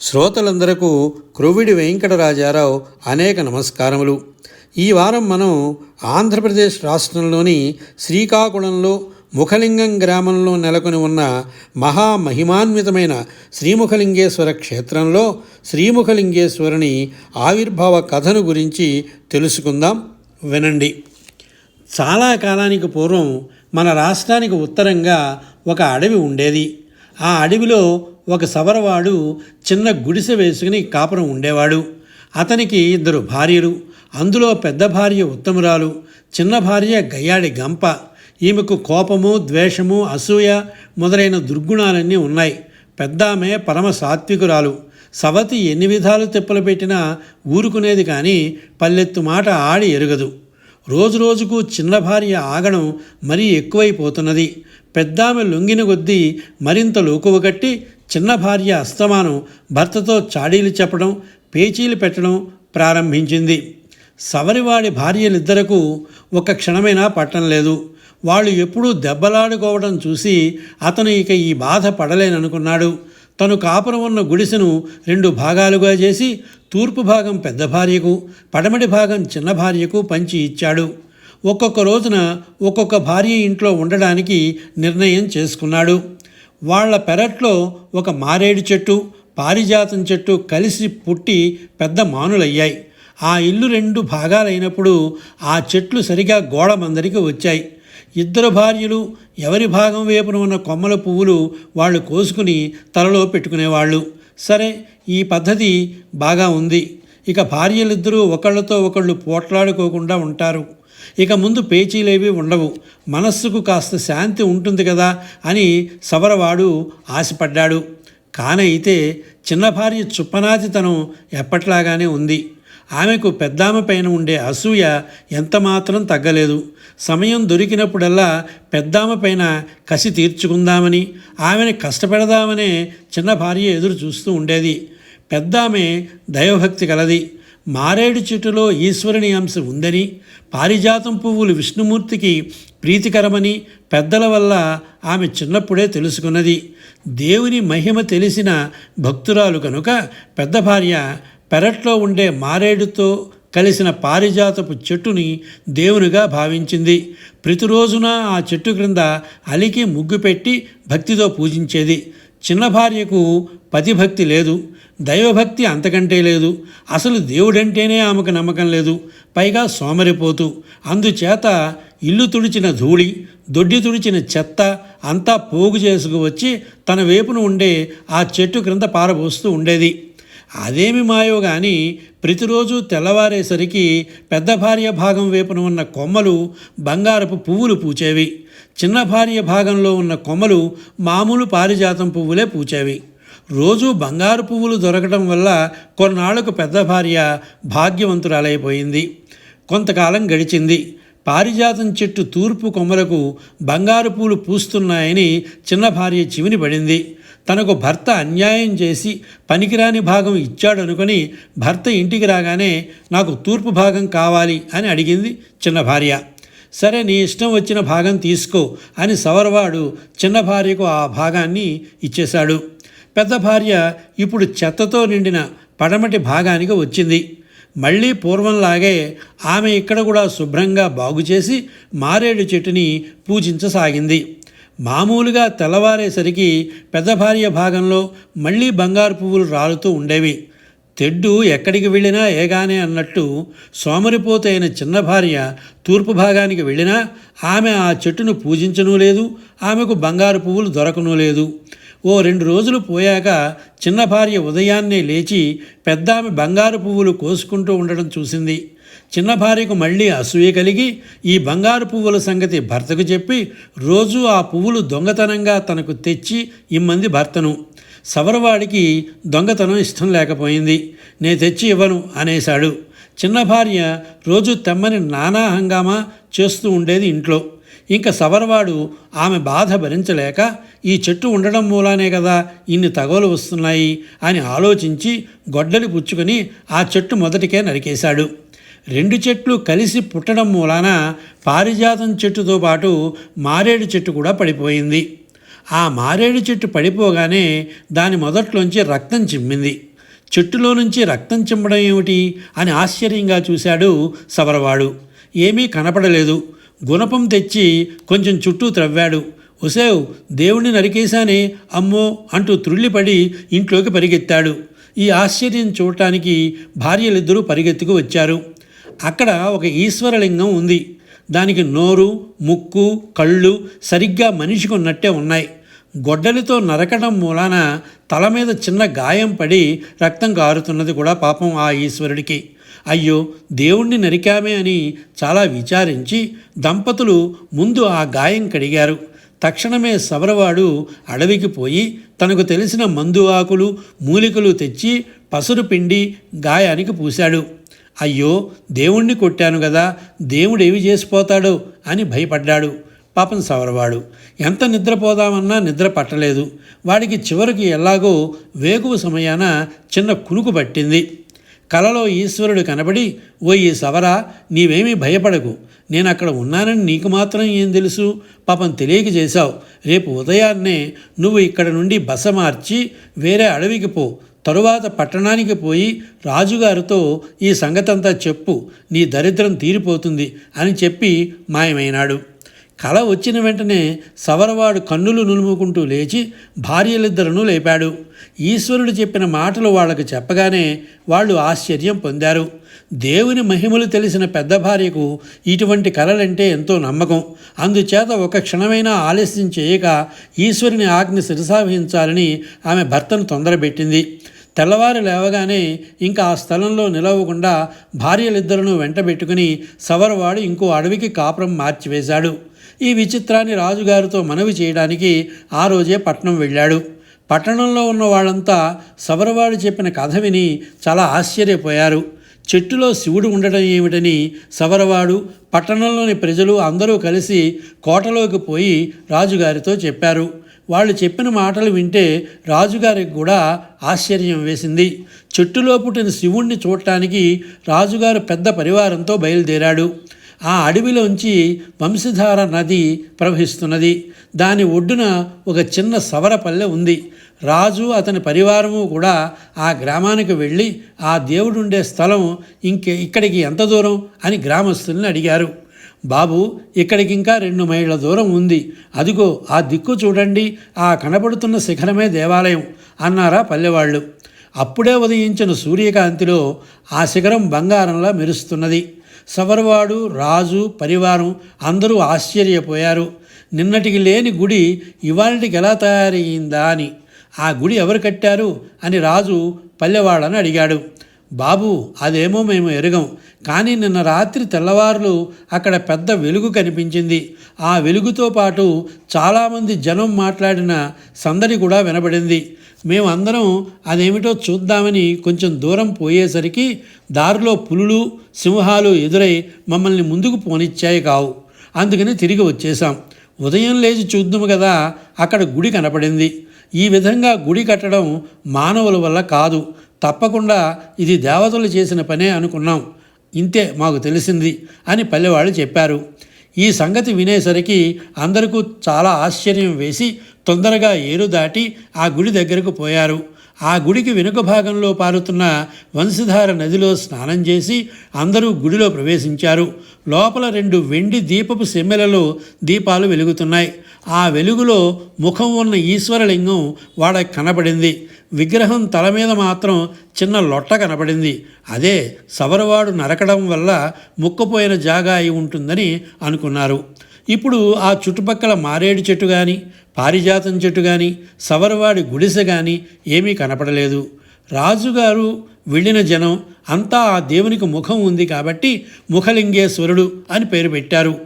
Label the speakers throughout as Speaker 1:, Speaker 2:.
Speaker 1: శ్రోతలందరకు క్రొవిడి వెంకటరాజారావు అనేక నమస్కారములు. ఈ వారం మనం ఆంధ్రప్రదేశ్ రాష్ట్రంలోని శ్రీకాకుళంలో ముఖలింగం గ్రామంలో నెలకొని ఉన్న మహామహిమాన్వితమైన శ్రీముఖలింగేశ్వర క్షేత్రంలో శ్రీముఖలింగేశ్వరుని ఆవిర్భావ కథను గురించి తెలుసుకుందాం. వినండి. చాలా కాలానికి పూర్వం మన రాష్ట్రానికి ఉత్తరంగా ఒక అడవి ఉండేది. ఆ అడవిలో ఒక సవరవాడు చిన్న గుడిసె వేసుకుని కాపురం ఉండేవాడు. అతనికి ఇద్దరు భార్యలు అందులో పెద్ద భార్య ఉత్తమురాలు చిన్న భార్య గయ్యాడి గంప. ఈమెకు కోపము ద్వేషము అసూయ మొదలైన దుర్గుణాలన్నీ ఉన్నాయి. పెద్దామె పరమ సాత్వికురాలు. సవతి ఎన్ని విధాలు తిప్పలు పెట్టినా ఊరుకునేది కానీ పల్లెత్తు మాట ఆడి ఎరుగదు. రోజు రోజుకు చిన్న భార్య ఆగడం మరీ ఎక్కువైపోతున్నది. పెద్దామె లొంగిన కొద్దీ మరింత లోకువ కట్టి చిన్న భార్య అస్తమానం భర్తతో చాడీలు చెప్పడం పేచీలు పెట్టడం ప్రారంభించింది. సవరివాడి భార్యలిద్దరకు ఒక క్షణమైనా పట్టం లేదు. వాళ్ళు ఎప్పుడూ దెబ్బలాడుకోవడం చూసి అతను ఇక ఈ బాధ పడలేననుకున్నాడు. తను కాపురం ఉన్న గుడిసెను రెండు భాగాలుగా చేసి తూర్పు భాగం పెద్ద భార్యకు పడమటి భాగం చిన్న భార్యకు పంచి ఇచ్చాడు. ఒక్కొక్క రోజున ఒక్కొక్క భార్య ఇంట్లో ఉండడానికి నిర్ణయం చేసుకున్నాడు. వాళ్ళ పెరట్లో ఒక మారేడు చెట్టు పారిజాతం చెట్టు కలిసి పుట్టి పెద్ద మానులయ్యాయి. ఆ ఇల్లు రెండు భాగాలైనప్పుడు ఆ చెట్లు సరిగా గోడ మందరికి వచ్చాయి. ఇద్దరు భార్యలు ఎవరి భాగం వైపున ఉన్న కొమ్మల పువ్వులు వాళ్ళు కోసుకుని తలలో పెట్టుకునేవాళ్ళు. సరే ఈ పద్ధతి బాగా ఉంది. ఇక భార్యలిద్దరూ ఒకళ్ళతో ఒకళ్ళు పోట్లాడుకోకుండా ఉంటారు. ఇక ముందు పేచీలేవి ఉండవు. మనస్సుకు కాస్త శాంతి ఉంటుంది కదా అని సవరవాడు ఆశపడ్డాడు. కానైతే చిన్న భార్య చుప్పనాతితనం ఎప్పట్లాగానే ఉంది. ఆమెకు పెద్దామె పైన ఉండే అసూయ ఎంతమాత్రం తగ్గలేదు. సమయం దొరికినప్పుడల్లా పెద్దామ పైన కసి తీర్చుకుందామని ఆమెను కష్టపెడదామనే చిన్న భార్య ఎదురు చూస్తూ ఉండేది. పెద్దామె దైవభక్తి కలది మారేడు చెట్టులో ఈశ్వరుని అంశం ఉందని పారిజాతం పువ్వులు విష్ణుమూర్తికి ప్రీతికరమని పెద్దల వల్ల ఆమె చిన్నప్పుడే తెలుసుకున్నది. దేవుని మహిమ తెలిసిన భక్తురాలు కనుక పెద్ద భార్య పెరట్లో ఉండే మారేడుతో కలిసిన పారిజాతపు చెట్టుని దేవునిగా భావించింది. ప్రతిరోజున ఆ చెట్టు క్రింద అలికి ముగ్గు పెట్టి భక్తితో పూజించేది. చిన్న భార్యకు పతిభక్తి లేదు దైవభక్తి అంతకంటే లేదు. అసలు దేవుడంటేనే ఆమెకు నమ్మకం లేదు. పైగా సోమరిపోతూ. అందుచేత ఇల్లు తుడిచిన ధూళి దొడ్డి తుడిచిన చెత్త అంతా పోగు చేసుకువచ్చి తన వేపును ఉండే ఆ చెట్టు క్రింద పారబోస్తూ ఉండేది. అదేమి మాయో కానీ ప్రతిరోజు తెల్లవారేసరికి పెద్ద భార్య భాగం వైపున ఉన్న కొమ్మలు బంగారపు పువ్వులు పూచేవి. చిన్న భార్య భాగంలో ఉన్న కొమ్మలు మామూలు పారిజాతం పువ్వులే పూచేవి. రోజు బంగారు పువ్వులు దొరకడం వల్ల కొన్నాళ్ళకు పెద్ద భార్య భాగ్యవంతురాలైపోయింది. కొంతకాలం గడిచింది. పారిజాతం చెట్టు తూర్పు కొమ్మలకు బంగారు పూలు పూస్తున్నాయని చిన్న భార్య చివిని పడింది. తనకు భర్త అన్యాయం చేసి పనికిరాని భాగం ఇచ్చాడనుకొని భర్త ఇంటికి రాగానే నాకు తూర్పు భాగం కావాలి అని అడిగింది చిన్న భార్య. సరే నీ ఇష్టం వచ్చిన భాగం తీసుకో అని సవరవాడు చిన్న భార్యకు ఆ భాగాన్ని ఇచ్చేశాడు. పెద్ద భార్య ఇప్పుడు చెత్తతో నిండిన పడమటి భాగానికి వచ్చింది. మళ్ళీ పూర్వంలాగే ఆమె ఇక్కడ కూడా శుభ్రంగా బాగు చేసి మారేడు చెట్టుని పూజించసాగింది. మామూలుగా తెల్లవారేసరికి పెద్ద భార్య భాగంలో మళ్ళీ బంగారు పువ్వులు రాలుతూ ఉండేవి. తెడ్డు ఎక్కడికి వెళ్ళినా ఏగానే అన్నట్టు సోమరిపోతైన చిన్న భార్య తూర్పు భాగానికి వెళ్ళినా ఆమె ఆ చెట్టును పూజించనూ లేదు ఆమెకు బంగారు పువ్వులు దొరకనూ లేదు. ఓ రెండు రోజులు పోయాక చిన్న భార్య ఉదయాన్నే లేచి పెద్దామె బంగారు పువ్వులు కోసుకుంటూ ఉండడం చూసింది. చిన్న భార్యకు మళ్ళీ అసూయ కలిగి ఈ బంగారు పువ్వుల సంగతి భర్తకు చెప్పి రోజు ఆ పువ్వులు దొంగతనంగా తనకు తెచ్చి ఇమ్మంది భర్తను. సవరవాడికి దొంగతనం ఇష్టం లేకపోయింది. నే తెచ్చి ఇవ్వను అనేశాడు. చిన్న భార్య రోజు తెమ్మని నానా హంగామా చేస్తూ ఉండేది ఇంట్లో. ఇంకా సవరవాడు ఆమె బాధ భరించలేక ఈ చెట్టు ఉండడం మూలానే కదా ఇన్ని తగవలు వస్తున్నాయి అని ఆలోచించి గొడ్డలి పుచ్చుకొని ఆ చెట్టు మొదటికే నరికేశాడు. రెండు చెట్లు కలిసి పుట్టడం మూలాన పారిజాతం చెట్టుతో పాటు మారేడు చెట్టు కూడా పడిపోయింది. ఆ మారేడు చెట్టు పడిపోగానే దాని మొదట్లోంచి రక్తం చిమ్మింది. చెట్టులో నుంచి రక్తం చిమ్మడం ఏమిటి అని ఆశ్చర్యంగా చూశాడు సవరవాడు. ఏమీ కనపడలేదు. గుణపం తెచ్చి కొంచెం చుట్టూ త్రవ్వాడు. ఒసేవ్ దేవుణ్ణి నరికేశానే అమ్మో అంటూ త్రుళ్ళిపడి ఇంట్లోకి పరిగెత్తాడు. ఈ ఆశ్చర్యం చూడటానికి భార్యలిద్దరూ పరిగెత్తుకు వచ్చారు. అక్కడ ఒక ఈశ్వరలింగం ఉంది. దానికి నోరు ముక్కు కళ్ళు సరిగ్గా మనిషికి ఉన్నట్టే ఉన్నాయి. గొడ్డలితో నరకడం మూలాన తల మీద చిన్న గాయం పడి రక్తం కారుతున్నది కూడా పాపం ఆ ఈశ్వరుడికి. అయ్యో దేవుణ్ణి నరికామే అని చాలా విచారించి దంపతులు ముందు ఆ గాయం కడిగారు. తక్షణమే సవరవాడు అడవికి పోయి తనకు తెలిసిన మందు ఆకులు మూలికలు తెచ్చి పసురు పిండి గాయానికి పూశాడు. అయ్యో దేవుణ్ణి కొట్టాను కదా దేవుడు చేసిపోతాడు? అని భయపడ్డాడు. పాపం సవరవాడు. ఎంత నిద్రపోదామన్నా నిద్ర పట్టలేదు. వాడికి చివరికి ఎలాగో వేగు సమయాన చిన్న కునుకు పట్టింది. కలలో ఈశ్వరుడు కనబడి ఓ ఈ సవరా నీవేమీ భయపడకు. నేను అక్కడ ఉన్నానని నీకు మాత్రం ఏం తెలుసు? పాపం తెలియక చేశావు. రేపు ఉదయాన్నే నువ్వు ఇక్కడ నుండి బస మార్చి వేరే అడవికి పో. తరువాత పట్టణానికి పోయి రాజుగారితో ఈ సంగతంతా చెప్పు నీ దరిద్రం తీరిపోతుంది అని చెప్పి మాయమైనాడు. కళ వచ్చిన వెంటనే సవరవాడు కన్నులు నులుముకుంటూ లేచి భార్యలిద్దరను లేపాడు. ఈశ్వరుడు చెప్పిన మాటలు వాళ్ళకు చెప్పగానే వాళ్ళు ఆశ్చర్యం పొందారు. దేవుని మహిమలు తెలిసిన పెద్ద భార్యకు ఇటువంటి కళలంటే ఎంతో నమ్మకం. అందుచేత ఒక క్షణమైనా ఆలస్యం చేయక ఈశ్వరుని ఆజ్ఞ శిరసావహించాలని ఆమె భర్తను తొందరపెట్టింది తెల్లవారు లేవగానే ఇంకా ఆ స్థలంలో నిలవకుండా భార్యలిద్దరను వెంటబెట్టుకుని సవరవాడు ఇంకో అడవికి కాపురం మార్చివేశాడు. ఈ విచిత్రాన్ని రాజుగారితో మనవి చేయడానికి ఆ రోజే పట్నం వెళ్ళాడు. పట్టణంలో ఉన్న వాళ్ళంతా సవరవాడు చెప్పిన కథ విని చాలా ఆశ్చర్యపోయారు. చెట్టులో శివుడు ఉండటం ఏమిటని సవరవాడు పట్టణంలోని ప్రజలు అందరూ కలిసి కోటలోకి పోయి రాజుగారితో చెప్పారు. వాళ్ళు చెప్పిన మాటలు వింటే రాజుగారికి కూడా ఆశ్చర్యం వేసింది. చెట్టులో పుట్టిన శివుణ్ణి చూడటానికి రాజుగారు పెద్ద పరివారంతో బయలుదేరాడు. ఆ అడవిలోంచి వంశధార నది ప్రవహిస్తున్నది. దాని ఒడ్డున ఒక చిన్న సవరపల్లె ఉంది. రాజు అతని పరివారము కూడా ఆ గ్రామానికి వెళ్ళి ఆ దేవుడుండే స్థలం ఇంకే ఇక్కడికి ఎంత దూరం? అని గ్రామస్తుల్ని అడిగారు. బాబు ఇక్కడికి ఇంకా రెండు మైళ్ళ దూరం ఉంది. అదిగో ఆ దిక్కు చూడండి. ఆ కనబడుతున్న శిఖరమే దేవాలయం అన్నారా పల్లెవాళ్ళు. అప్పుడే ఉదయించిన సూర్యకాంతిలో ఆ శిఖరం బంగారంలా మెరుస్తున్నది. సవర్వాడు రాజు పరివారం అందరూ ఆశ్చర్యపోయారు. నిన్నటికి లేని గుడి ఇవాళకి ఎలా తయారయ్యిందా అని. ఆ గుడి ఎవరు కట్టారు అని రాజు పల్లెవాళ్ళని అడిగాడు. బాబు అదేమో మేము ఎరగం. కానీ నిన్న రాత్రి తెల్లవారులు అక్కడ పెద్ద వెలుగు కనిపించింది. ఆ వెలుగుతో పాటు చాలామంది జనం మాట్లాడిన సందడి కూడా వినబడింది. మేమందరం అదేమిటో చూద్దామని కొంచెం దూరం పోయేసరికి దారిలో పులులు సింహాలు ఎదురై మమ్మల్ని ముందుకు పోనిచ్చాయి కావు. అందుకని తిరిగి వచ్చేసాం ఉదయం లేచి చూద్దాము కదా అక్కడ గుడి కనపడింది. ఈ విధంగా గుడి కట్టడం మానవుల వల్ల కాదు. తప్పకుండా ఇది దేవతలు చేసిన పనే అనుకున్నాం. ఇంతే మాకు తెలిసింది అని పల్లెవాళ్ళు చెప్పారు. ఈ సంగతి వినేసరికి అందరికీ చాలా ఆశ్చర్యం వేసి తొందరగా ఏరు దాటి ఆ గుడి దగ్గరకు పోయారు. ఆ గుడికి వెనుక భాగంలో పారుతున్న వంశధార నదిలో స్నానం చేసి అందరూ గుడిలో ప్రవేశించారు. లోపల రెండు వెండి దీపపు సెమ్మెలలో దీపాలు వెలుగుతున్నాయి. ఆ వెలుగులో ముఖం ఉన్న ఈశ్వరలింగం వాడ కనబడింది విగ్రహం తల మీద మాత్రం చిన్న లొట్ట కనబడింది. అదే సవరవాడు నరకడం వల్ల ముక్కుపోయిన జాగా అయి ఉంటుందని అనుకున్నారు. ఇప్పుడు ఆ చుట్టుపక్కల మారేడు చెట్టు కానీ పారిజాతం చెట్టు కానీ సవరవాడి గుడిసె కానీ ఏమీ కనపడలేదు. రాజుగారు వెళ్ళిన జనం అంతా ఆ దేవునికి ముఖం ఉంది కాబట్టి ముఖలింగేశ్వరుడు అని పేరు పెట్టారు.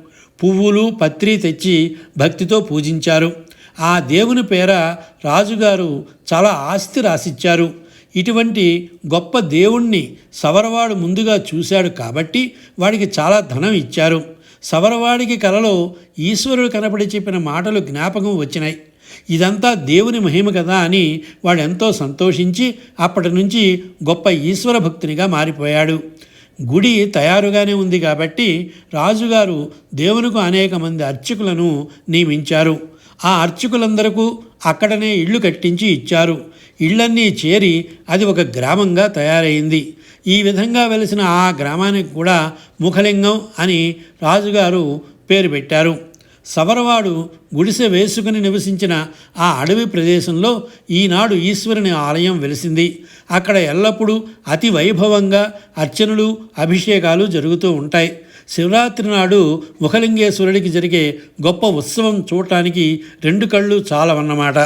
Speaker 1: పువ్వులు పత్రి తెచ్చి భక్తితో పూజించారు. ఆ దేవుని పేర రాజుగారు చాలా ఆస్తి రాసిచ్చారు. ఇటువంటి గొప్ప దేవుణ్ణి సవరవాడు ముందుగా చూశాడు కాబట్టి వాడికి చాలా ధనం ఇచ్చారు. సవరవాడికి కలలో ఈశ్వరుడు కనపడి చెప్పిన మాటలు జ్ఞాపకం వచ్చినాయి. ఇదంతా దేవుని మహిమ కదా అని వాడు ఎంతో సంతోషించి అప్పటి నుంచి గొప్ప ఈశ్వర భక్తునిగా మారిపోయాడు. గుడి తయారుగానే ఉంది కాబట్టి రాజుగారు దేవునికి అనేక మంది అర్చకులను నియమించారు. ఆ అర్చకులందరకు అక్కడనే ఇళ్ళు కట్టించి ఇచ్చారు. ఇళ్ళన్నీ చేరి అది ఒక గ్రామంగా తయారైంది. ఈ విధంగా వెలిసిన ఆ గ్రామానికి కూడా ముఖలింగం అని రాజుగారు పేరు పెట్టారు. సవరవాడు గుడిసె వేసుకుని నివసించిన ఆ అడవి ప్రదేశంలో ఈనాడు ఈశ్వరుని ఆలయం వెలిసింది. అక్కడ ఎల్లప్పుడూ అతి వైభవంగా అర్చనలు అభిషేకాలు జరుగుతూ ఉంటాయి. శివరాత్రి నాడు ముఖలింగేశ్వరుడికి జరిగే గొప్ప ఉత్సవం చూడటానికి రెండు కళ్ళు చాలవన్నమాట.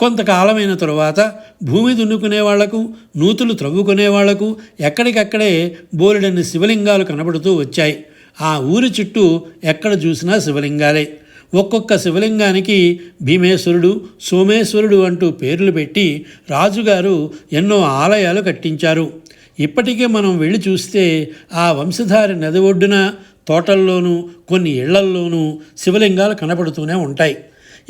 Speaker 1: కొంతకాలమైన తరువాత భూమి దున్నుకునే వాళ్ళకు నూతులు త్రవ్వుకునే వాళ్ళకు ఎక్కడికక్కడే బోలెడన్ని శివలింగాలు కనబడుతూ వచ్చాయి. ఆ ఊరి చుట్టూ ఎక్కడ చూసినా శివలింగాలే. ఒక్కొక్క శివలింగానికి భీమేశ్వరుడు సోమేశ్వరుడు అంటూ పేర్లు పెట్టి రాజుగారు ఎన్నో ఆలయాలు కట్టించారు. ఇప్పటికే మనం వెళ్ళి చూస్తే ఆ వంశధారి నది ఒడ్డున తోటల్లోనూ కొన్ని ఇళ్ళల్లోనూ శివలింగాలు కనపడుతూనే ఉంటాయి.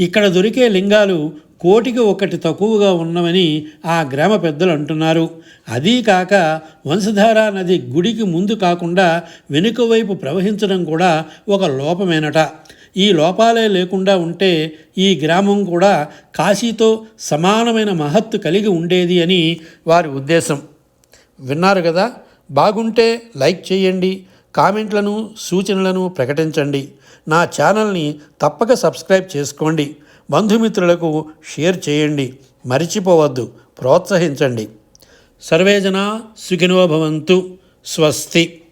Speaker 1: ఇక్కడ దొరికే లింగాలు కోటికి ఒకటి తక్కువగా ఉన్నవని ఆ గ్రామ పెద్దలు అంటున్నారు. అదీ కాక వంశధార నది గుడికి ముందు కాకుండా వెనుక వైపు ప్రవహించడం కూడా ఒక లోపమేనట. ఈ లోపాలే లేకుండా ఉంటే ఈ గ్రామం కూడా కాశీతో సమానమైన మహత్తు కలిగి ఉండేది అని వారి ఉద్దేశం. విన్నారు కదా? బాగుంటే లైక్ చేయండి కామెంట్లను సూచనలను ప్రకటించండి. నా ఛానల్ని తప్పక సబ్స్క్రైబ్ చేసుకోండి. బంధుమిత్రులకు షేర్ చేయండి. మరిచిపోవద్దు ప్రోత్సహించండి. సర్వేజన సుఖినోభవంతు స్వస్తి.